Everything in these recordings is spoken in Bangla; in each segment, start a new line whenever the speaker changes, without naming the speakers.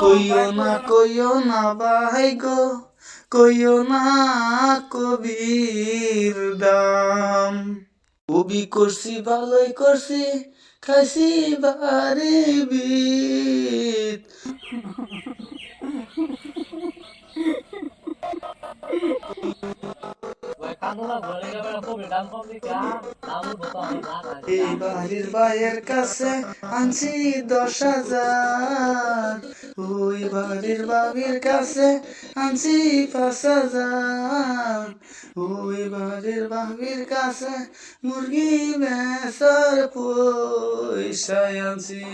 কইও না কইও না ভাই গো কইও না কবির দাম। কবি করছি ভালোই করছি খাইছি বারে বিত এই বাড়ির বাইয়ের কাছে আনছি দশ হাজার। ওই বাড়ির বাবির কাছে আনছি পাঁচ হাজার। ওই বাড়ির বাবির কাছে মুরগি বেসার পয়সায় আনছি।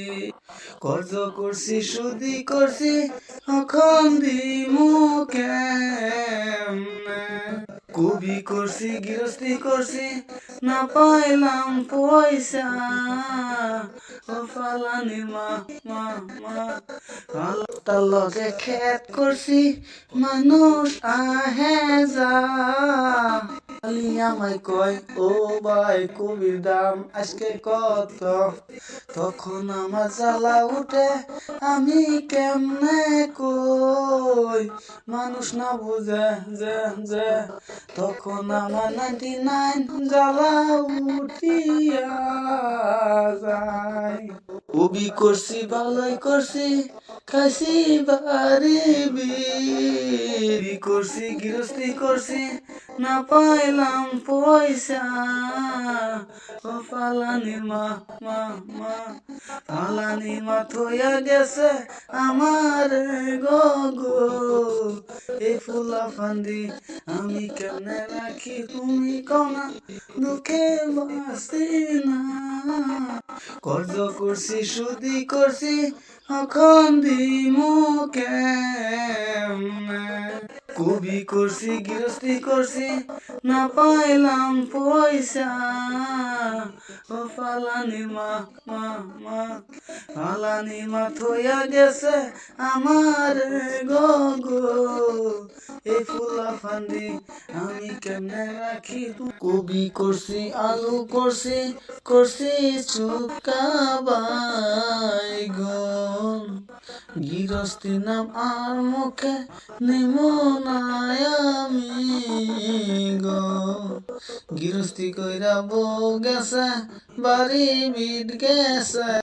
কর্জ করছি, সুদি করছি এখন দিমু কেমনে কবি করছি, গৃহস্থী করছি, না পাইলাম পয়সা। ফালানি মা মা লগে খেত করছি, মানুষ আহে যা। খালি আমায় কয়, ও ভাই, কবির দাম আজকে কত? তখন আমার জ্বালা উঠে, আমি কেমনে কই? মানুষ না বুঝে, যে যে। তখন আমার নাইনটি নাইন জ্বালা উঠিয়া যায়। কবি করছি, ভালোই করছি, খাইছি বাড়ি বিড়ি করছি, গৃহস্থী করছি, না পাইলাম পয়সা। ফালানি মা মা মা, ফালানি মা থইয়া গেছে আমার গো এই ফুলা ফান্দি আমি কেমনে রাখি তুমি কনা দুঃখে বাসি না। কর্জ করছি, সুদি করছি এখন কেমনে? কবি করছি, গৃহস্থী করছি, না পাইলাম পয়সা। ও ফালানি মা মা মা, ফালানি মা থইয়া গেছে আমার ফান্দি আমি কেমনে রাখি কবি করছি, আলু করছি করছি চুকা বাইগন গৃহস্থী নাম আর মুখে নিমনায় আমি গো গৃহস্থী কইরা বউ গেছে, বাড়ি বিট গেছে।